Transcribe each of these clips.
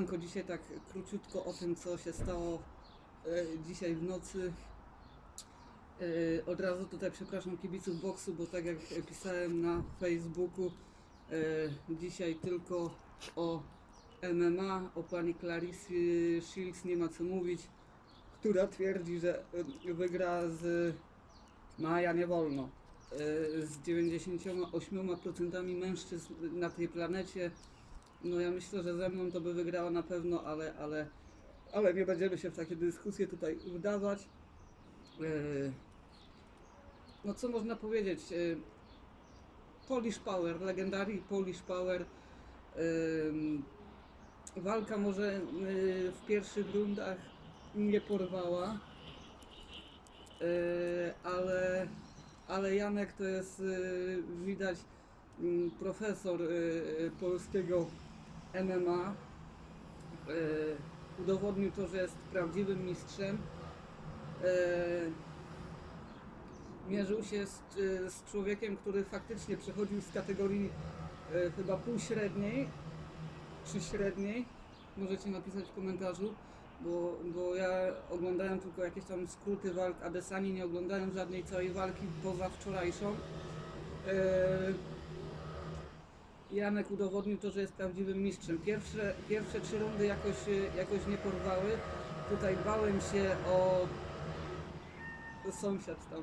Siemanko, dzisiaj tak króciutko o tym, co się stało e, dzisiaj w nocy. E, od razu tutaj przepraszam kibiców boksu, bo tak jak pisałem na Facebooku, e, dzisiaj tylko o MMA, o pani Clarissie Shields nie ma co mówić, która twierdzi, że wygra z Maja nie wolno. Z 98% mężczyzn na tej planecie. No ja myślę, że ze mną to by wygrała na pewno, ale, ale, ale nie będziemy się w takie dyskusje tutaj wdawać. E, No co można powiedzieć? E, Polish Power, legendary Polish Power. Em, Walka może e, w pierwszych rundach nie porwała, e, ale, ale Janek to jest e, widać mm, profesor e, e, polskiego MMA. E, Udowodnił to, że jest prawdziwym mistrzem. E, Mierzył się z, e, z człowiekiem, który faktycznie przechodził z kategorii chyba półśredniej czy średniej. Możecie napisać w komentarzu, bo, bo ja oglądałem tylko jakieś tam skróty walk Adesani, nie oglądałem żadnej całej walki poza wczorajszą. Janek udowodnił to, że jest prawdziwym mistrzem. Pierwsze, pierwsze trzy rundy jakoś, e, jakoś nie porwały. Tutaj bałem się o sąsiad tam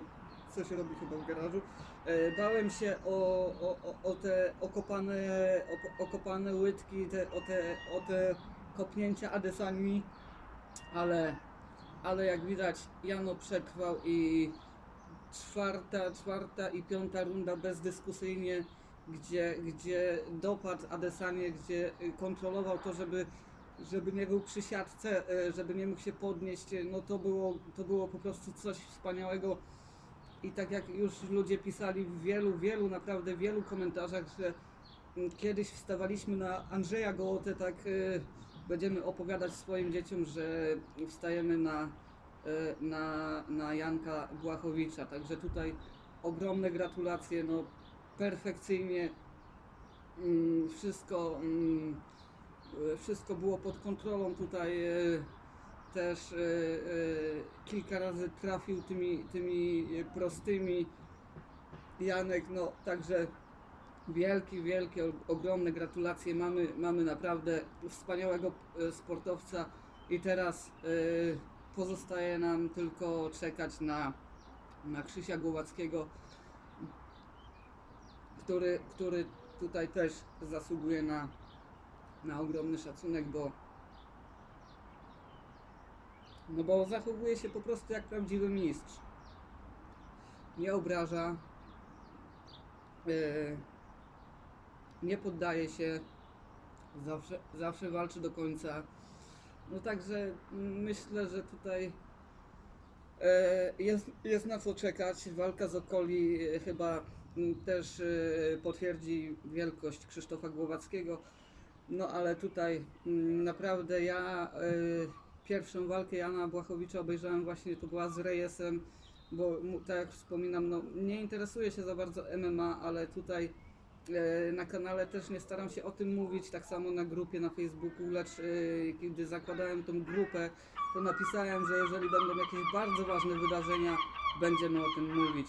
coś robi chyba w garażu. E, Bałem się o, o, o, o te okopane, o, okopane łydki, te, o, te, o te kopnięcia adesami, ale, ale jak widać Jano przetrwał i czwarta, czwarta i piąta runda bezdyskusyjnie, gdzie, gdzie dopadł Adesanie, gdzie y, kontrolował to, żeby, żeby nie był przy siatce, y, żeby nie mógł się podnieść, y, no to było, to było po prostu coś wspaniałego. I tak jak już ludzie pisali w wielu, wielu, naprawdę wielu komentarzach, że mm, kiedyś wstawaliśmy na Andrzeja Gołotę, tak będziemy opowiadać swoim dzieciom, że wstajemy na, na, na Janka Błachowicza. Także tutaj ogromne gratulacje, no perfekcyjnie mm, wszystko, mm, wszystko było pod kontrolą tutaj. y, też y, y, kilka razy trafił tymi, tymi prostymi. Janek, no także wielkie, wielkie, ogromne gratulacje. Mamy, mamy naprawdę wspaniałego sportowca i teraz pozostaje nam tylko czekać na, na Krzysia Głowackiego, który, który tutaj też zasługuje na, na ogromny szacunek, bo no bo zachowuje się po prostu jak prawdziwy mistrz. Nie obraża. e, nie poddaje się. Zawsze, zawsze walczy do końca. No także myślę, że tutaj e, jest, jest na co czekać. Walka z okoli e, chyba też e, potwierdzi wielkość Krzysztofa Głowackiego. No ale tutaj naprawdę ja y, pierwszą walkę Jana Błachowicza obejrzałem właśnie, to była z Rejesem, bo tak jak wspominam, no nie interesuję się za bardzo MMA, ale tutaj e, na kanale też nie staram się o tym mówić, tak samo na grupie na Facebooku, lecz kiedy zakładałem tą grupę, to napisałem, że jeżeli będą jakieś bardzo ważne wydarzenia, będziemy o tym mówić.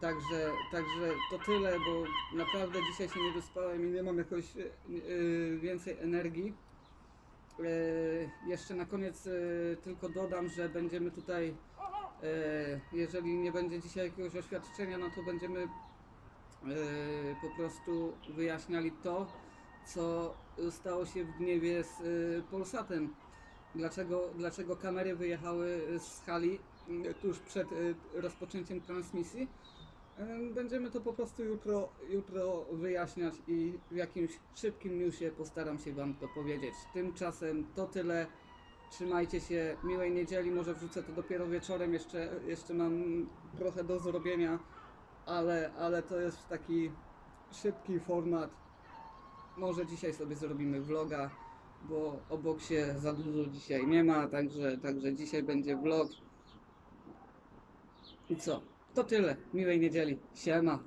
Także, także to tyle, bo naprawdę dzisiaj się nie wyspałem i nie mam jakoś e, więcej energii. E, jeszcze na koniec e, tylko dodam, że będziemy tutaj, e, jeżeli nie będzie dzisiaj jakiegoś oświadczenia, no to będziemy e, po prostu wyjaśniali to, co stało się w gniewie z e, Polsatem. Dlaczego, dlaczego kamery wyjechały z hali tuż przed rozpoczęciem transmisji? Będziemy to po prostu jutro, jutro wyjaśniać i w jakimś szybkim newsie postaram się Wam to powiedzieć. Tymczasem to tyle. Trzymajcie się, miłej niedzieli, może wrzucę to dopiero wieczorem, jeszcze, jeszcze mam trochę do zrobienia, ale, ale to jest taki szybki format. Może dzisiaj sobie zrobimy vloga, bo obok się za dużo dzisiaj nie ma, także, także dzisiaj będzie vlog. I co? To tyle. Miłej niedzieli. Siema.